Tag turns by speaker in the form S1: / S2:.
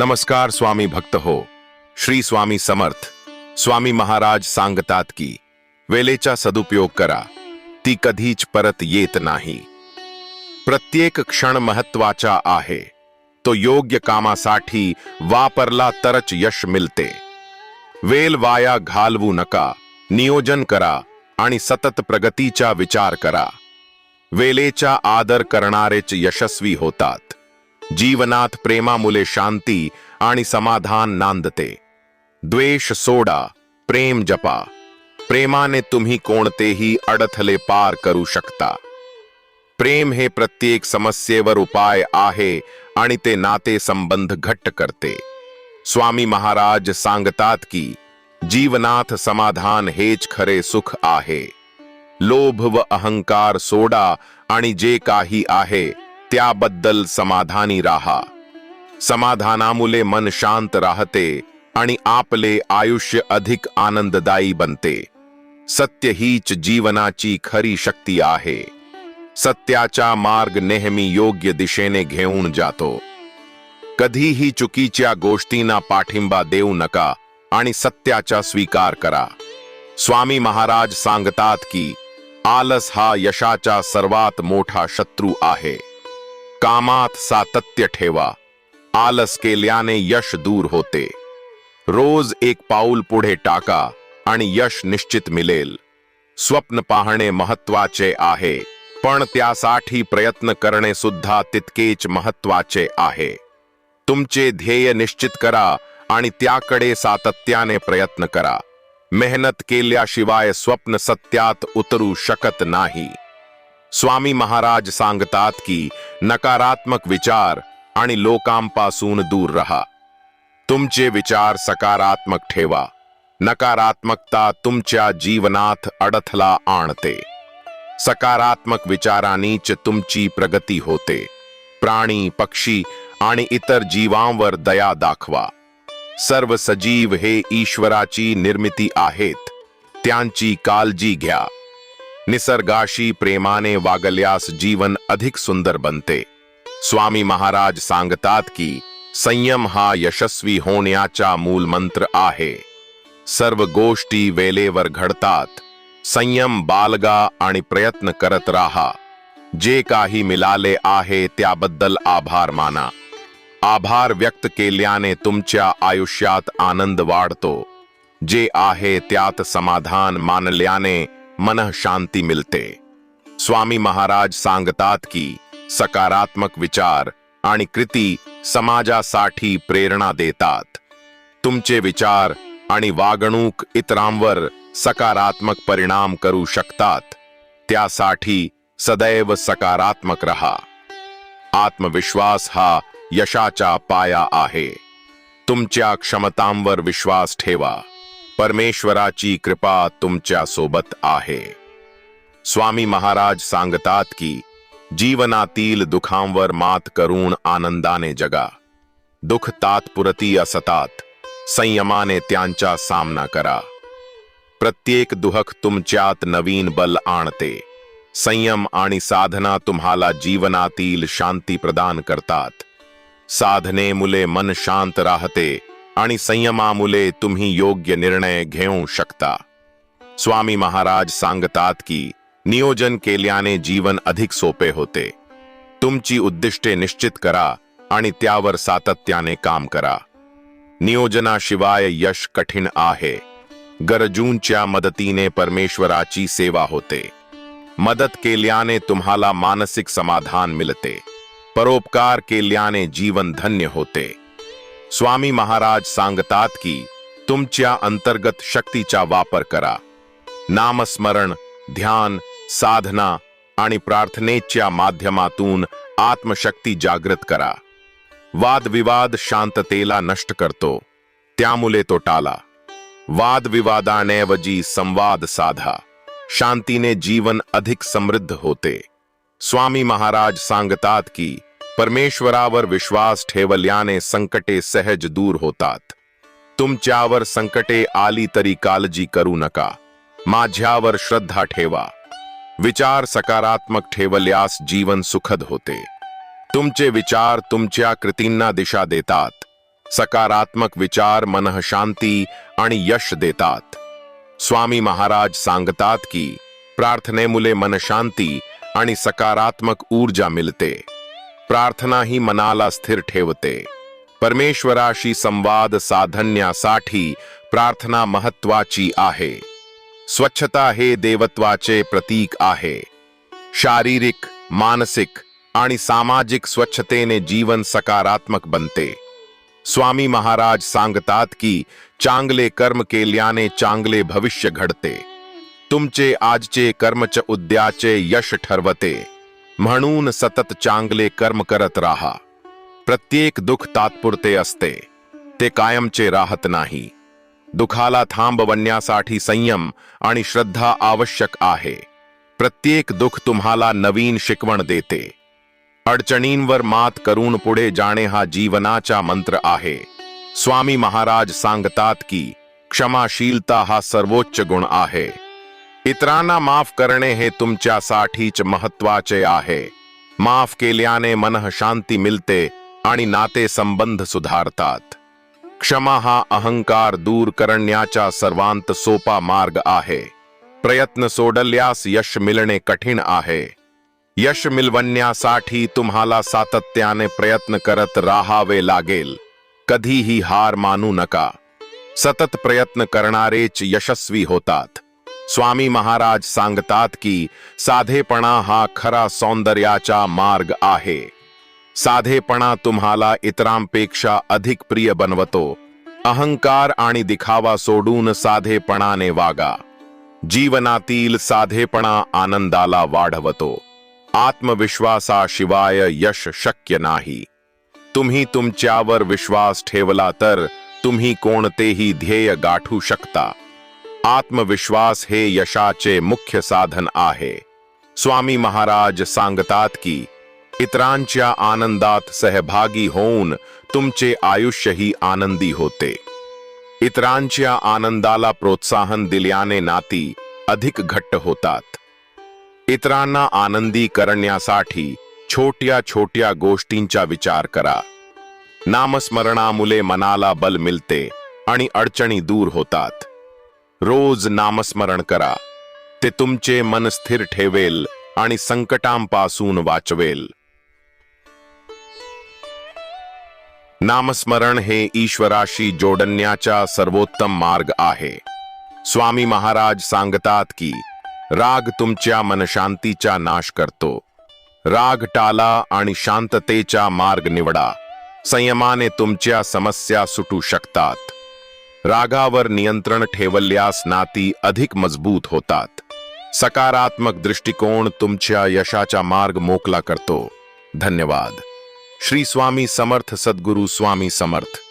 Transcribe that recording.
S1: नमस्कार स्वामी भक्त हो. श्री स्वामी समर्थ स्वामी महाराज सांगतात की वेळेचा सदुपयोग करा ती कधीच परत येत नाही. प्रत्येक क्षण महत्त्वाचा आहे तो योग्य कामासाठी वापरला तरच यश मिळते. वेल वाया घालवू नका नियोजन करा आणि सतत प्रगतीचा विचार करा. वेलेचा आदर करणारेच यशस्वी होतात. जीवनात प्रेमामुले शांती आणि समाधान नांदते. द्वेष सोडा, प्रेम जपा. प्रेमाने तुम्ही कोणतेही अडथळे पार करू शकता. प्रेम हे प्रत्येक समस्येवर उपाय आहे आणि ते नाते संबंध घट्ट करते. स्वामी महाराज सांगतात की, जीवनात समाधान हेच खरे सुख आहे. लोभ व अहंकार सोडा आणि जे काही आहे त्याबद्दल समाधानी राहा। समाधानामुले मन शांत राहते आणि आपले आयुष्य अधिक आनंददायी बनते। सत्य हीच जीवनाची खरी शक्ती आहे। सत्याचा मार्ग नेहमी योग्य दिशेने घेऊन जातो। कधीही चुकीच्या गोष्टींना पाठिंबा देऊ नका आणि सत्याचा स्वीकार करा। स्वामी महाराज सांगतात की, आलस हा यशाचा सर्वात मोठा शत्रू आहे। कामात सातत्य ठेवा आलस केल्याने यश दूर होते। रोज एक पाऊल पुढे टाका आणि यश निश्चित मिळेल स्वप्न पाहणे महत्वाचे आहे, पण त्यासाठी प्रयत्न करणे सुद्धा तितकेच महत्वाचे आहे। तुमचे ध्येय निश्चित करा आणि त्याकडे सातत्याने प्रयत्न करा। मेहनत केल्याशिवाय स्वप्न सत्यात उतरू शकत नाही। स्वामी महाराज सांगतात की नकारात्मक विचार आणि लोकांपासून दूर रहा. तुमचे विचार सकारात्मक ठेवा. नकारात्मकता तुमच्या जीवनात अडथळा आणते. सकारात्मक विचारांनीच तुमची प्रगती होते. प्राणी पक्षी आणि इतर जीवांवर दया दाखवा. सर्व सजीव हे ईश्वराची निर्मिती आहेत. त्यांची काळजी घ्या. निसर्गाशी प्रेमाने वागल्यास जीवन अधिक सुंदर बनते. स्वामी महाराज सांगतात की संयम हा यशस्वी होण्याचा मूल मंत्र आहे. सर्व गोष्टी वेळेवर घडतात. संयम बालगा आणि प्रयत्न करत राहा. जे काही मिळाले आहे त्याबद्दल आभार माना. आभार व्यक्त केल्याने तुमच्या आयुष्यात आनंद वाढतो. जे आहे त्यात समाधान मानल्याने मन शांति मिलते। स्वामी महाराज सांगतात की सकारात्मक विचार आणि कृती समाजासाठी प्रेरणा देतात। तुमचे विचार आणि वागणूक इतरांवर सकारात्मक परिणाम करू शकतात। त्यासाठी सदैव सकारात्मक रहा। आत्मविश्वास हा यशाचा पाया आहे। तुमच्या क्षमतांवर विश्वास ठेवा। परमेश्वराची कृपा तुमच्या सोबत आहे. स्वामी महाराज सांगतात की, जीवनातील दुखांवर मात करून आनंदाने जगा. दुःख तात्पुरती असतात, संयमाने त्यांचा सामना करा. प्रत्येक दुःख तुमच्यात नवीन बल आणते. संयम आणि साधना तुम्हाला जीवनातील शांती प्रदान करतात. साधनेमुळे मन शांत राहते आणि संयमामुळे तुम्ही योग्य निर्णय घेऊ शकता. स्वामी महाराज सांगतात की नियोजन केल्याने जीवन अधिक सोपे होते. तुमची उद्दिष्टे निश्चित करा आणि त्यावर सातत्याने काम करा. नियोजनाशिवाय यश कठीण आहे. गरजूंच्या मदतीने परमेश्वराची सेवा होते. मदत केल्याने तुम्हाला मानसिक समाधान मिळते. परोपकार केल्याने जीवन धन्य होते. स्वामी महाराज सांगतात की, तुमच्या अंतर्गत शक्तीचा वापर करा. नामस्मरण, ध्यान, साधना आणि प्रार्थनेच्या माध्यमातून आत्मशक्ती जागृत करा. वाद वादविवाद शांततेला नष्ट करतो. त्यामुळे तो टाला. वादविवादांऐवजी संवाद साधा. शांतीने जीवन अधिक समृद्ध होते. स्वामी महाराज सांगतात की परमेश्वरावर विश्वास ठेवल्याने संकटे सहज दूर होतात. तुमच्यावर संकटे आली तरी काळजी करू नका. माझ्यावर श्रद्धा ठेवा. विचार सकारात्मक ठेवल्यास जीवन सुखद होते. तुमचे विचार तुमच्या कृतींना दिशा देतात. सकारात्मक विचार मन शांती आणि यश देतात. स्वामी महाराज सांगतात की प्रार्थनेमुळे मन शांती आणि सकारात्मक ऊर्जा मिळते. प्रार्थना ही मनाला स्थिर ठेवते. परमेश्वराशी संवाद साधण्यासाठी प्रार्थना महत्वाची आहे. स्वच्छता हे देवत्वाचे प्रतीक आहे. शारीरिक मानसिक आणि सामाजिक स्वच्छतेने जीवन सकारात्मक बनते. स्वामी महाराज सांगतात की चांगले कर्म केल्याने चांगले भविष्य घडते. तुमचे आजचे कर्मच उद्याचे यश ठरवते. म्हणून सतत चांगले कर्म करत राहा. प्रत्येक दुःख तात्पुरते असते. ते कायमचे राहत नाही. दुखाला थांबवण्यासाठी संयम आणि श्रद्धा आवश्यक आहे. प्रत्येक दुःख तुम्हाला नवीन शिकवण देते. अडचणींवर मात करून पुढे जाणे हा जीवनाचा मंत्र आहे. स्वामी महाराज सांगतात की क्षमाशीलता हा सर्वोच्च गुण आहे. इतरांना माफ करणे हे तुमच्यासाठीच महत्त्वाचे आहे. माफ केल्याने मन शांती मिळते आणि नाते संबंध सुधारतात. क्षमा हा अहंकार दूर करण्याचा सर्वांत सोपा मार्ग आहे. प्रयत्न सोडल्यास यश मिळणे कठीण आहे. यश मिळवण्यासाठी तुम्हाला सातत्याने प्रयत्न करत राहावे लागेल. कधीही हार मानू नका. सतत प्रयत्न करणारेच यशस्वी होतात. स्वामी महाराज सांगतात की साधेपणा हा खरा सौंदर्याचा मार्ग आहे. साधेपणा तुम्हाला इतरांपेक्षा अधिक प्रिय बनवतो. अहंकार आणि दिखावा सोडून साधेपणाने वागा. जीवनातील साधेपणा आनंदाला वाढवतो. आत्मविश्वासाशिवाय यश शक्य नाही. तुम्ही तुमच्यावर विश्वास ठेवला तर तुम्ही कोणतेही ध्येय गाठू शकता. आत्मविश्वास हे यशाचे मुख्य साधन आहे. स्वामी महाराज सांगतात की इतरांच्या आनंदात सहभागी होऊन तुमचे आयुष्यही आनंदी होते. इतरांच्या आनंदाला प्रोत्साहन दिल्याने नाती अधिक घट्ट होतात. इतरांना आनंदी करण्यासाठी छोट्या छोट्या गोष्टींचा विचार करा. नामस्मरणामुळे मनाला बल मिळते आणि अडचणी दूर होतात. रोज नामस्मरण करा. ते तुमचे मन स्थिर ठेवेल आणि संकटांपासून वाचवेल. नामस्मरण हे ईश्वराशी जोडण्याचा सर्वोत्तम मार्ग आहे. स्वामी महाराज सांगतात की राग तुमच्या मनशांतीचा नाश करतो. राग टाला आणि शांततेचा मार्ग निवडा. संयमाने तुमच्या समस्या सुटू शकतात. रागावर नियंत्रण ठेवल्यास नाती अधिक मजबूत होतात. सकारात्मक दृष्टिकोन तुमच्या यशाचा मार्ग मोकला करतो. धन्यवाद. श्री स्वामी समर्थ सद्गुरु स्वामी समर्थ.